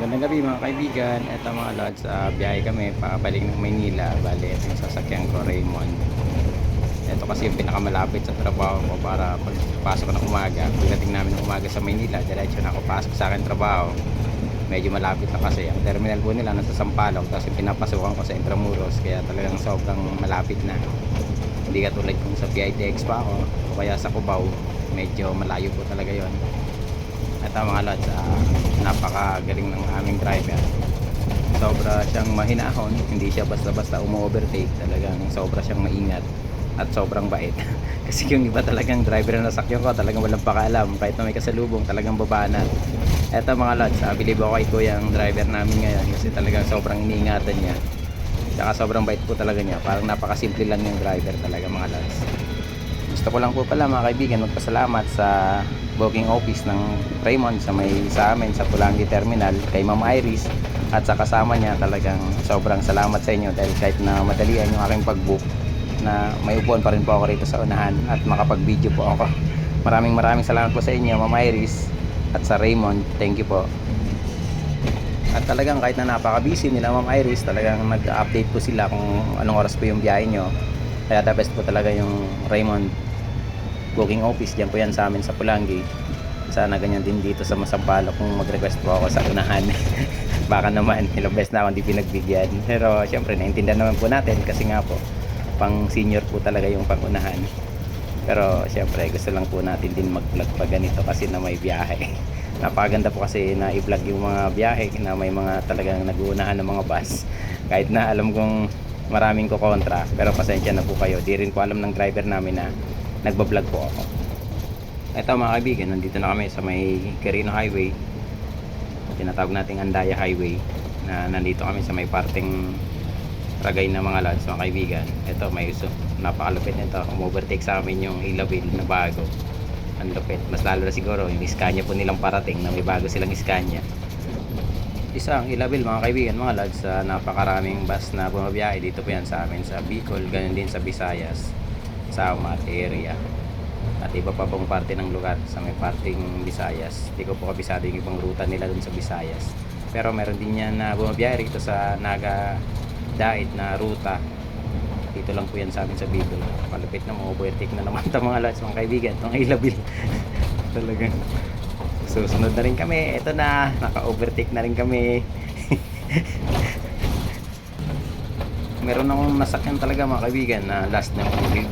Magandang gabi mga kaibigan. Ito mga lods, uh, biyahe kami pabalik ng Maynila. Bali, ito yung sasakyan ko, Raymond. Ito kasi yung pinakamalapit sa trabaho ko para pagpasok ng umaga. Pagdating namin ng umaga sa Maynila, diretso na ako pasok sa akin trabaho. Medyo malapit na kasi. Ang terminal po nila nasa Sampaloc, tapos yung pinapasukan ko sa Intramuros. Kaya talagang sobrang malapit na. Hindi katulad kung sa PITX pa ako o kaya sa Cubao. Medyo malayo po talaga yon ang mga lods, ah, napakagaling ng aming driver. Sobra siyang mahinahon, hindi siya basta-basta umu-overtake. Talagang sobra siyang maingat at sobrang bait. Kasi yung iba talagang driver na nasakyan ko, talagang walang pakaalam. Kahit na may kasalubong, talagang babanat. Eto mga lods, ah, bilib ako kay kuya driver namin ngayon kasi talagang sobrang iniingatan niya. Tsaka sobrang bait po talaga niya. Parang napakasimple lang yung driver talaga mga lods. Gusto ko lang po pala mga kaibigan magpasalamat sa booking office ng Raymond sa may sa amin sa Pulangi Terminal kay Ma'am Iris at sa kasama niya talagang sobrang salamat sa inyo dahil kahit na madalian yung aking pag-book na may upuan pa rin po ako rito sa unahan at makapag-video po ako. Maraming maraming salamat po sa inyo Ma'am Iris at sa Raymond. Thank you po. At talagang kahit na napaka-busy nila Ma'am Iris, talagang nag-update po sila kung anong oras po yung biyahe nyo. Kaya the best po talaga yung Raymond booking office. Diyan po yan sa amin sa Pulangi. Sana ganyan din dito sa Masampalo kung mag-request po ako sa unahan. Baka naman, ilang beses na ako hindi pinagbigyan. Pero syempre, naintindihan naman po natin kasi nga po, pang senior po talaga yung pangunahan. Pero syempre, gusto lang po natin din mag-vlog pa ganito kasi na may biyahe. Napakaganda po kasi na i-vlog yung mga biyahe na may mga talagang nag-uunahan ng mga bus. Kahit na alam kong maraming ko kontra, pero pasensya na po kayo. Di rin po alam ng driver namin na nagbablog po ako. Ito mga kaibigan, nandito na kami sa may Quirino Highway. Tinatawag nating Andaya Highway na nandito kami sa may parting ragay na mga lads mga kaibigan. Ito may uso. Napakalupit nito. Um-overtake sa amin yung Ilabil na bago. Ang lupit. Mas lalo na siguro yung Scania po nilang parating na may bago silang Scania. Isa ang Ilabil mga kaibigan, mga lads, sa napakaraming bus na bumabiyahe dito po yan sa amin sa Bicol, ganun din sa Visayas, sa Amate area. At iba pa pong parte ng lugar sa may parting Visayas. Hindi ko po kabisado yung ibang ruta nila dun sa Visayas. Pero meron din yan na bumabiyahe rito sa Naga Dait na ruta. Dito lang po yan sa amin sa Bicol. Malupit na mga overtake na naman ito mga lads, mga kaibigan. Itong Ilabil. Talagang susunod na rin kami. Ito na, naka-overtake na rin kami. Meron akong nasakyan talaga mga kaibigan na last na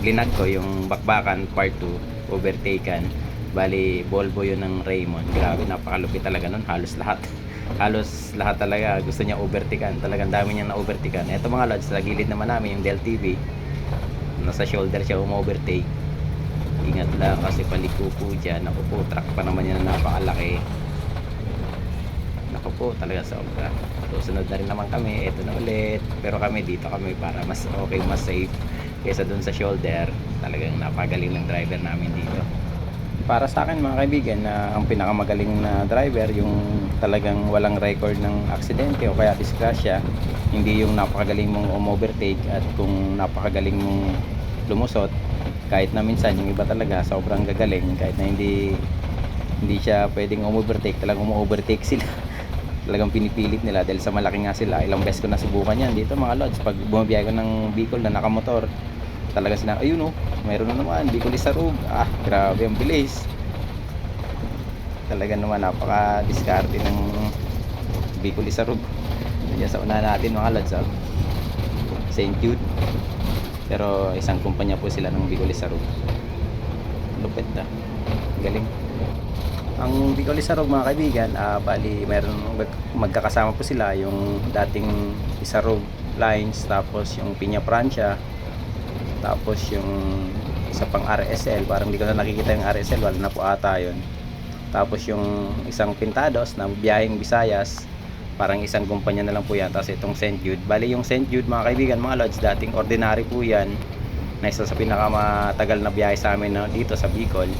linag ko yung bakbakan part 2 overtaken. Bali, Volvo yun ng Raymond. Grabe, napakalupit talaga nun. Halos lahat. Halos lahat talaga gusto niya overtaken. Talagang dami niya na overtaken. Ito mga lods, sa gilid naman namin yung Del TV. Nasa shoulder siya um-overtake. Ingat lang kasi paliko po dyan. Ako po, truck pa naman yan na napakalaki. Naku po, talaga sobra. Susunod na rin naman kami. Ito na ulit. Pero kami dito kami para mas okay, mas safe. Kaysa dun sa shoulder. Talagang napagaling ng driver namin dito. Para sa akin mga kaibigan na ang pinakamagaling na driver yung talagang walang record ng aksidente o kaya disgrasya hindi yung napakagaling mong um-overtake at kung napakagaling mong lumusot kahit na minsan yung iba talaga sobrang gagaling kahit na hindi hindi siya pwedeng um-overtake talagang um-overtake sila. Talagang pinipilit nila dahil sa malaki nga sila. Ilang beses ko nasubukan yan. Dito mga lods pag bumabiyahe ko ng Bicol na nakamotor talaga sila ayun oh mayroon na naman Bicol Isarug ah grabe ang bilis. Talaga naman napaka diskarte ng Bicol Isarug Diyan sa una natin mga lods ah. St. Jude pero isang kumpanya po sila ng Bicol Isarug lupit na. Galing. Ang Bicol Isarog mga kaibigan, ah, bali mayroon mag- magkakasama po sila yung dating Isarog lines tapos yung Piña Francia tapos yung isa pang RSL parang hindi ko na nakikita yung RSL wala na po ata yun. Tapos yung isang Pintados na biyaheng Visayas parang isang kumpanya na lang po yan tapos itong St. Jude bali yung St. Jude mga kaibigan mga lods dating ordinary po yan na isa sa pinakamatagal na biyahe sa amin no, dito sa Bicol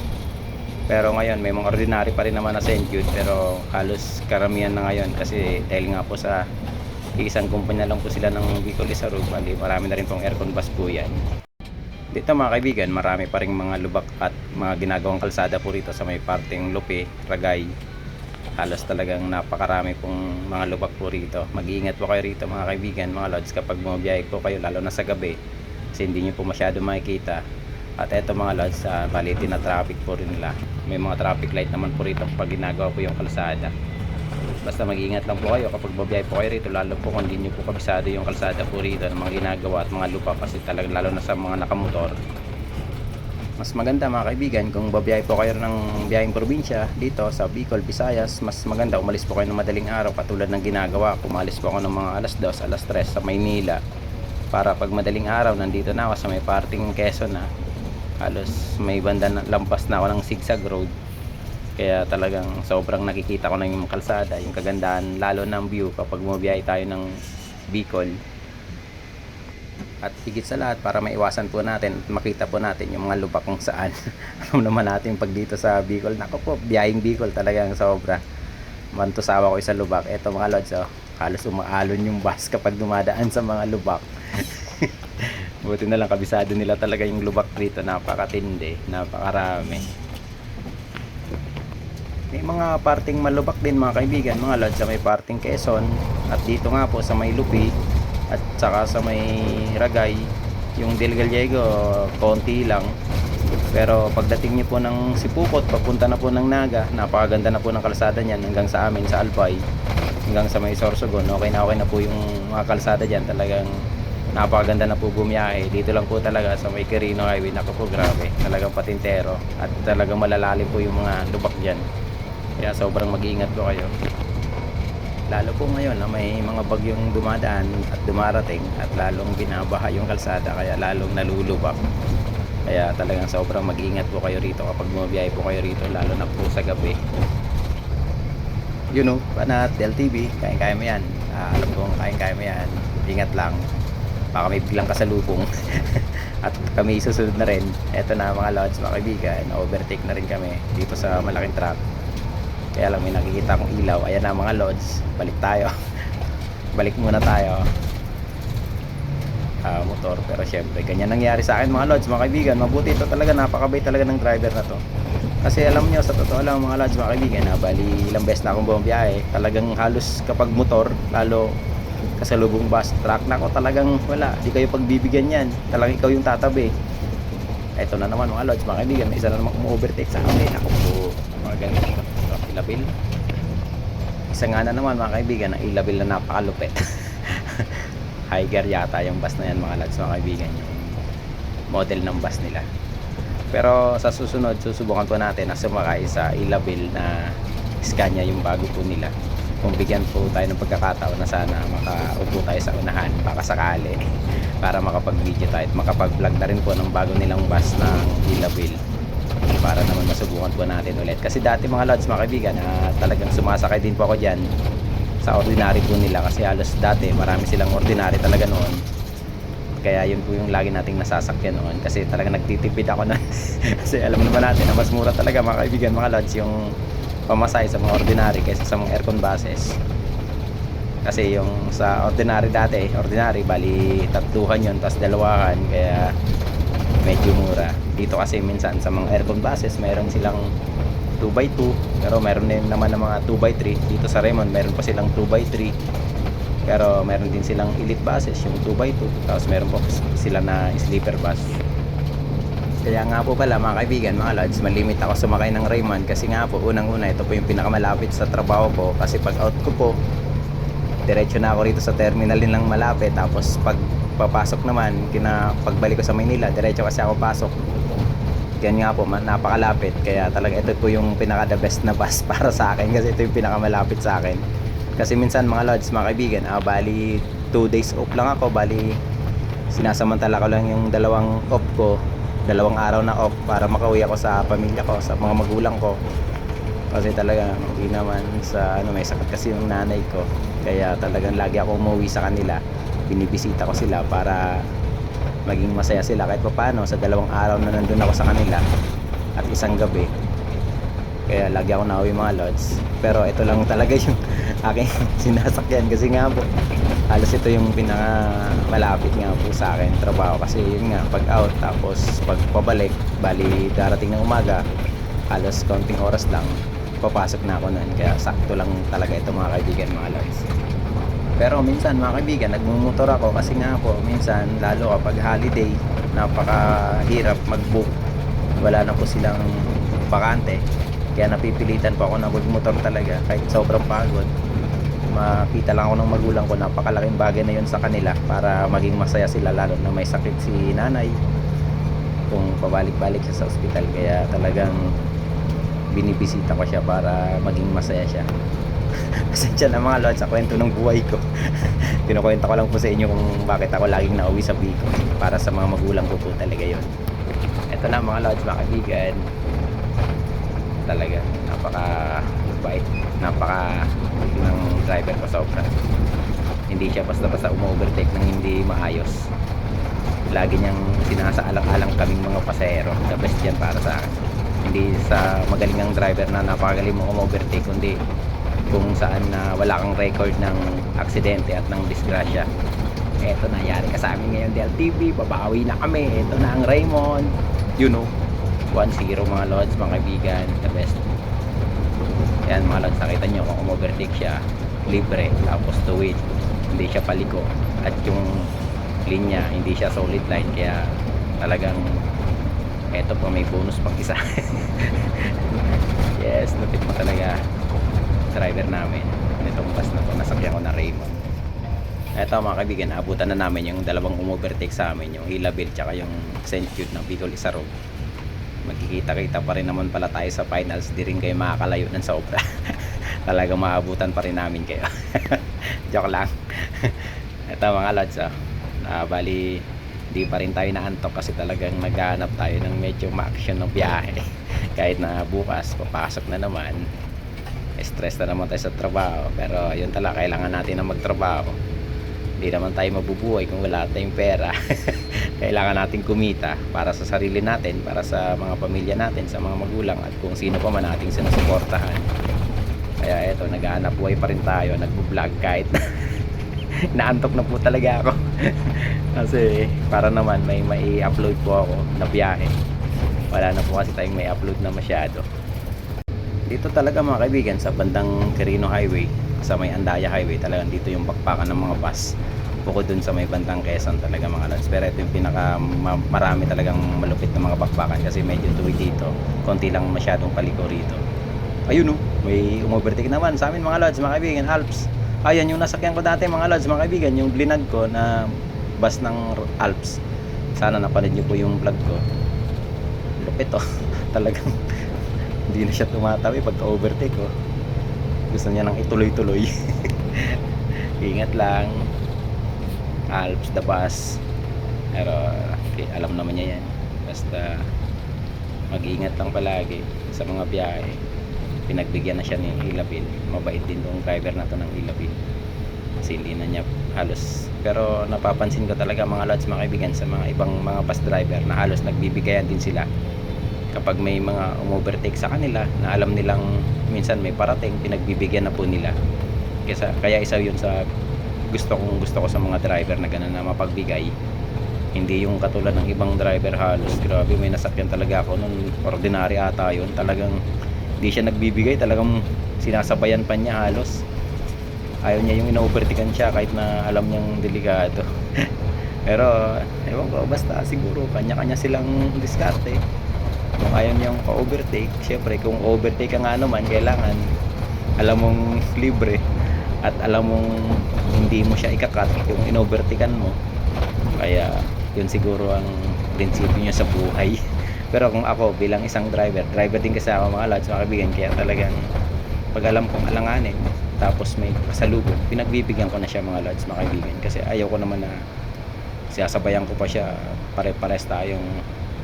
pero ngayon may mga ordinary pa rin naman na St. Jude pero halos karamihan na ngayon kasi dahil nga po sa isang kumpanya lang po sila ng Bicol Isarug bali marami na rin pong aircon bus po yan dito mga kaibigan marami pa rin mga lubak at mga ginagawang kalsada po rito sa may parting Lupe, Ragay halos talagang napakarami pong mga lubak po rito. Mag-iingat po kayo rito mga kaibigan mga lods. Kapag bumabiyahe po kayo lalo na sa gabi kasi hindi nyo po masyado makikita. At eto mga lods uh, bali na traffic po rin nila. May mga traffic light naman po rito pag ginagawa po yung kalsada. Basta mag-iingat lang po kayo. Kapag babiyahe po kayo rito lalo po kung hindi nyo po kabisado yung kalsada po rito ng mga ginagawa at mga lupa kasi talagang lalo na sa mga nakamotor mas maganda mga kaibigan kung babiyahe po kayo ng biyaheng probinsya dito sa Bicol, Visayas mas maganda umalis po kayo ng madaling araw katulad ng ginagawa. Umalis po ako ng mga alas 2, alas 3 sa Maynila. Para pag madaling araw nandito na ako sa may parting Quezon na halos may banda na, lampas na ako ng zigzag road. Kaya talagang sobrang nakikita ko na yung kalsada yung kagandahan lalo ng view kapag bumabiyahe tayo ng Bicol at higit sa lahat para maiwasan po natin at makita po natin yung mga lubak kung saan. Alam naman natin pag dito sa Bicol nako po biyahing Bicol talagang sobra. Mantusawa ko sa lubak. Eto mga lods oh, halos umaalon yung bus kapag dumadaan sa mga lubak. Buti na lang kabisado nila talaga yung lubak dito. Napakatindi napakarami. May mga parting malubak din mga kaibigan mga lods sa may parting Quezon. At dito nga po sa may Lupi at saka sa may Ragay yung Del Gallego konti lang. Pero pagdating niyo po ng Sipukot papunta na po ng Naga napakaganda na po ng kalsada niyan hanggang sa amin sa Albay hanggang sa may Sorsogon. Okay na okay na po yung mga kalsada diyan talagang napakaganda na po bumiyahe. Dito lang po talaga sa may Quirino Highway nako po grabe. Talagang patintero at talagang malalalim po yung mga lubak diyan kaya sobrang mag-iingat po kayo lalo po ngayon na may mga bagyong dumadaan at dumarating at lalong binabaha yung kalsada kaya lalong nalulubak. Kaya talagang sobrang mag-iingat po kayo rito kapag bumabiyahe po kayo rito lalo na po sa gabi. You know Panat, Del TV kain kaya mo yan. Ah, alam kong kain kaya mo yan. Ingat lang. Baka may biglang kasalubong. At kami susunod na rin. Eto na mga lods mga kaibigan. Overtake na rin kami dito sa malaking truck kaya lang may nakikita akong ilaw. Ayan na mga lods balik tayo. Balik muna tayo. Ah, motor. Pero syempre ganyan nangyari sa akin mga lods mga kaibigan. Mabuti ito talaga. Napakabay talaga ng driver na to. Kasi alam nyo sa totoo lang mga lods mga kaibigan na bali ilang beses na akong bumabiyahe talagang halos kapag motor lalo kasalubong bus truck na ako talagang wala. Di kayo pagbibigyan yan. Talagang ikaw yung tatabi. Eto na naman mga lods mga kaibigan. Isa na naman overtake sa amin. Ako po mga ganito ilabil. Isa nga na naman mga kaibigan ang ilabil na napakalupit. Higer yata yung bus na yan mga lads mga kaibigan. Yung model ng bus nila. Pero sa susunod susubukan po natin na sumakay sa ilabil na Scania yung bago po nila. Kung bigyan po tayo ng pagkakataon na sana makaupo tayo sa unahan baka sakali para makapag video tayo at makapag vlog na rin po ng bago nilang bus ng ilabil para naman masubukan po natin ulit. Kasi dati mga lods mga kaibigan na talagang sumasakay din po ako dyan sa ordinary po nila. Kasi halos dati marami silang ordinary talaga noon. Kaya yun po yung lagi nating nasasakyan noon. Kasi talaga nagtitipid ako na kasi alam naman natin na mas mura talaga mga kaibigan mga lods yung pamasahe sa mga ordinary kaysa sa mga aircon buses. Kasi yung sa ordinary dati ordinary bali tatluhan yun tapos dalawahan. Kaya medyo mura. Dito kasi minsan sa mga aircon buses meron silang 2x2 pero meron din naman ng mga 2x3 dito sa Raymond meron pa silang 2x3 pero meron din silang elite buses yung 2x2 tapos meron pa sila na sleeper bus. Kaya nga po pala mga kaibigan mga lods malimit ako sumakay ng Raymond kasi nga po unang una ito po yung pinakamalapit sa trabaho ko. Kasi pag out ko po diretso na ako rito sa terminal din lang malapit. Tapos pag papasok naman kina pagbalik ko sa Maynila diretso kasi ako pasok. Yan nga po man- napakalapit. Kaya talaga ito po yung pinaka the best na bus para sa akin kasi ito yung pinakamalapit sa akin. Kasi minsan mga lods mga kaibigan ah, bali 2 days off lang ako bali sinasamantala ko lang yung dalawang off ko dalawang araw na off para makauwi ako sa pamilya ko sa mga magulang ko. Kasi talaga hindi naman sa ano may sakit kasi yung nanay ko. Kaya talagang lagi ako umuwi sa kanila binibisita ko sila para maging masaya sila kahit pa paano sa dalawang araw na nandun ako sa kanila at isang gabi kaya lagi ako nauwi mga lods. Pero ito lang talaga yung aking sinasakyan kasi nga po halos ito yung pinaka malapit nga po sa akin trabaho. Kasi yun nga pag out tapos pag pabalik bali darating ng umaga halos konting oras lang papasok na ako nun. Kaya sakto lang talaga ito mga kaibigan mga lods pero minsan mga kaibigan nagmumotor ako kasi nga po minsan lalo kapag holiday napakahirap mag-book. Wala na po silang bakante. Kaya napipilitan po ako na magmotor talaga kahit sobrang pagod. Makita lang ako ng magulang ko napakalaking bagay na yun sa kanila para maging masaya sila lalo na may sakit si nanay. Kung pabalik-balik siya sa ospital kaya talagang binibisita ko siya para maging masaya siya Pasensya na mga lods sa kwento ng buhay ko. Kinukwento ko lang po sa inyo kung bakit ako laging nauwi sa Bicol Para sa mga magulang ko po talaga yon Ito na mga lods mga Talaga napaka bait Napaka ng driver ko sobra. Hindi siya basta-basta umu-overtake ng hindi maayos. Lagi niyang sinasaalang-alang kaming mga pasahero. The best yan para sa akin. Hindi sa magaling ang driver na napakagaling mo umu-overtake Kundi kung saan na wala kang record ng aksidente at ng disgrasya. Eto na yari ka sa amin ngayon DLTV babawi na kami. Eto na ang Raymond. You know. 1-0 mga lods mga kaibigan. The best. Yan mga lods nakita nyo kung umovertake siya. Libre. Tapos tuwid hindi siya paliko at yung linya hindi siya solid line. Kaya talagang eto pa may bonus pang isa. Yes lupit mo talaga driver namin nitong bus na to nasakyan ko na Raymond. Eto mga kaibigan abutan na namin yung dalawang umovertake sa amin yung Hilabil tsaka yung St. Ng Bicol Isarog magkikita-kita pa rin naman pala tayo sa finals di rin kayo makakalayo ng sobra talagang maabutan pa rin namin kayo. Joke lang. Eto mga lads ah. Ah, bali di pa rin tayo naantok kasi talagang naghahanap tayo ng medyo ma-action ng biyahe. Kahit na bukas papasok na naman stress na naman tayo sa trabaho. Pero yun talaga kailangan natin na magtrabaho. Hindi naman tayo mabubuhay kung wala tayong pera. Kailangan natin kumita para sa sarili natin para sa mga pamilya natin sa mga magulang at kung sino pa man nating sinusuportahan. Kaya eto naghahanap buhay pa rin tayo nagbo-vlog kahit naantok na po talaga ako. Kasi para naman may mai upload po ako na biyahe. Wala na po kasi tayong may upload na masyado dito talaga mga kaibigan sa bandang Quirino Highway sa may Andaya Highway talagang dito yung bakbakan ng mga bus. Bukod dun sa may bandang Quezon talaga mga lads pero ito yung pinaka ma- marami talagang malupit na mga bakbakan kasi medyo tuwid dito. Konti lang masyadong paliko rito. Ayun oh. May umovertake naman sa amin mga lads mga kaibigan. Alps. Ayan yung nasakyan ko dati mga lads mga kaibigan. Yung blinag ko na bus ng Alps. Sana napanood nyo po yung vlog ko. Lupit oh. Talagang hindi na siya tumatawi pagka overtake oh. gusto niya nang ituloy-tuloy. Ingat lang. Alps the bus. Pero okay, alam naman niya yan. Basta mag-iingat lang palagi sa mga biyahe. Pinagbigyan na siya ni Hilabil mabait din tong driver na to ng Hilabil kasi hindi na niya halos. Pero napapansin ko talaga mga lods mga kaibigan sa mga ibang mga bus driver na halos nagbibigayan din sila kapag may mga umovertake sa kanila na alam nilang minsan may parating pinagbibigyan na po nila. Kaya, kaya isa yun sa gusto kong gusto ko sa mga driver na gano'n na mapagbigay. Hindi yung katulad ng ibang driver halos grabe may nasakyan talaga ako nung ordinary ata yun. Talagang hindi siya nagbibigay. Talagang sinasabayan pa niya halos. Ayaw niya yung ino-overtaken siya kahit na alam niyang delikado. Pero ewan ko basta siguro kanya-kanya silang diskarte kung ayaw niyang pa-overtake. Syempre kung overtake ka nga naman kailangan alam mong libre at alam mong hindi mo siya ikakat yung inovertikan mo. Kaya yun siguro ang prinsipyo niya sa buhay. Pero kung ako bilang isang driver driver din kasi ako mga lads mga kaibigan kaya talagang pag alam kong alanganin tapos may pasalubong pinagbibigyan ko na siya mga lads mga kaibigan. Kasi ayaw ko naman na siyasabayan ko pa siya pare-pares tayong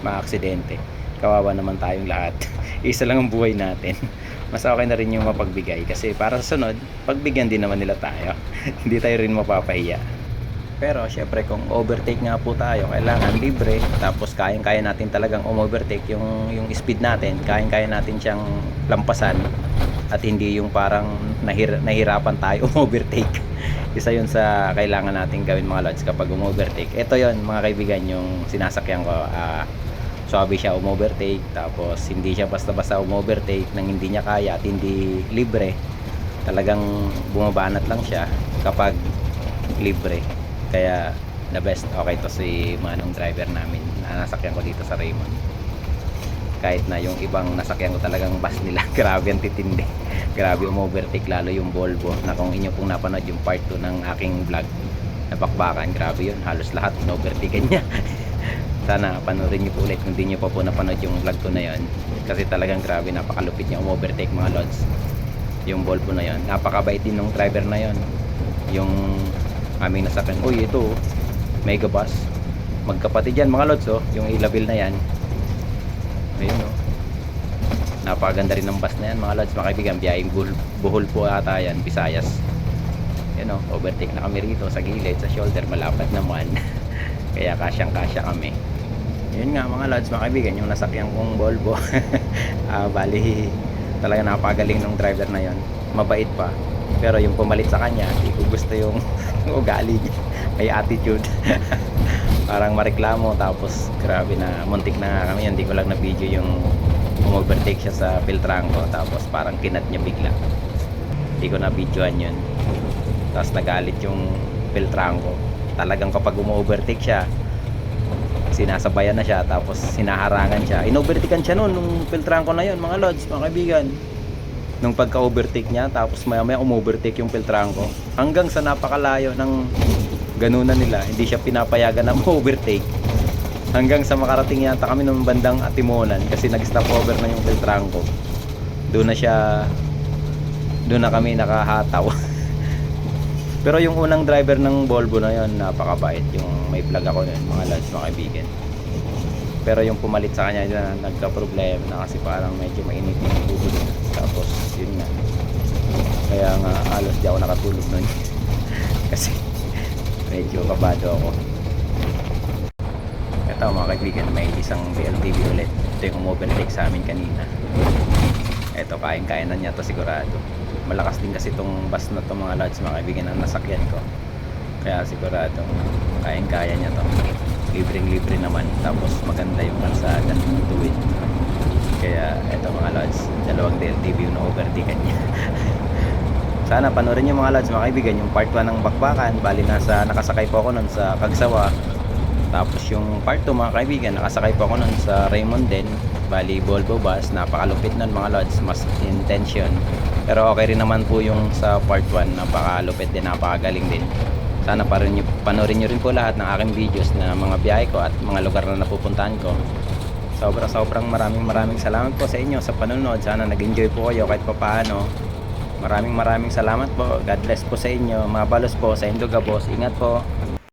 maaksidente kawawa naman tayong lahat. Isa lang ang buhay natin. Mas okay na rin yung mapagbigay kasi para sa sunod pagbigyan din naman nila tayo. Hindi tayo rin mapapahiya. Pero syempre kung overtake nga po tayo kailangan libre. Tapos kayang-kaya natin talagang umovertake yung yung speed natin. Kayang-kaya natin siyang lampasan. At hindi yung parang nahir nahirapan tayo umovertake. Isa yun sa kailangan natin gawin mga lods kapag umovertake. Ito yon mga kaibigan yung sinasakyan ko. Ah, sabi siya umovertake. Tapos hindi siya basta-basta umovertake nang hindi niya kaya at hindi libre. Talagang bumabanat lang siya kapag libre. Kaya the best okay to si manong driver namin na nasakyan ko dito sa Raymond. Kahit na yung ibang nasakyan ko talagang bus nila grabe ang titindi. Grabe umovertake lalo yung Volvo. Na kung inyo pong napanood yung part 2 ng aking vlog na bakbakan grabe yun halos lahat inovertaken niya sana panoorin niyo po ulit kung di niyo pa po napanood yung vlog ko na yun. Kasi talagang grabe napakalupit niya. Umovertake mga lods. Yung Volvo na yun. Napakabait din ng driver na yun. Yung aming nasakyan. Uy ito oh, mega bus magkapatid yan mga lods oh. Yung ilabil na yan. Ayun oh. Napakaganda rin ng bus na yan mga lods mga kaibigan. Biyahing buhol, po ata yan Visayas. Yun oh. Overtake na kami rito sa gilid sa shoulder. Malapad naman. Kaya kasyang kasya kami yun nga mga lods mga kaibigan yung nasakyan kong Volvo. Ah, bali talaga napagaling ng driver na yon mabait pa. Pero yung pumalit sa kanya hindi ko gusto yung ugali. May attitude. Parang mareklamo tapos grabe na muntik na kami hindi ko lang na video yung umovertake siya sa Piltranco tapos parang kinat niya bigla. Hindi ko na videoan yun. Tapos nagalit yung Piltranco. Talagang kapag umo-overtake siya sinasabayan na siya tapos sinaharangan siya. Inovertikan siya noon nung Piltranco na yun mga lods mga kaibigan. Nung pagka-overtake niya tapos maya maya umovertake yung Piltranco hanggang sa napakalayo ng ganunan nila hindi siya pinapayagan na overtake hanggang sa makarating yata kami ng bandang Atimonan kasi nag-stop over na yung Piltranco doon na siya doon na kami nakahataw pero yung unang driver ng Volvo na yon napakabait. Yung may vlog ako nun mga lads mga kaibigan. Pero yung pumalit sa kanya na nagka-problema na kasi parang medyo mainit yung bubod tapos yun nga kaya nga alos di ako nakatulog nun. Kasi medyo kabado ako. Ito mga kaibigan may isang BLTV ulit. Ito yung umovertake sa amin kanina. Ito kain kain na niya to sigurado malakas din kasi itong bus na to mga lads mga kaibigan ang nasakyan ko. Kaya sigurado kain kaya niya to. Libreng libre naman tapos maganda yung kalsada tuwid. Kaya eto mga lads dalawang DLTV yung na-overtaken niya. Sana panoorin niyo mga lads mga kaibigan yung part 1 ng bakbakan. Bali nasa nakasakay po ako nun sa Kagsawa. Tapos yung part 2 mga kaibigan nakasakay po ako nun sa Raymond din bali Volvo bus napakalupit nun mga lods. Mas intention pero okay rin naman po yung sa part 1 napakalupit din napakagaling din. Sana parin nyo, panoorin nyo rin po lahat ng aking videos na mga biyahe ko at mga lugar na napupuntahan ko. Sobra sobrang maraming maraming salamat po sa inyo sa panonood. Sana nag enjoy po kayo kahit papaano. Maraming maraming salamat po. God bless po sa inyo mga balos po sa Indoga ingat po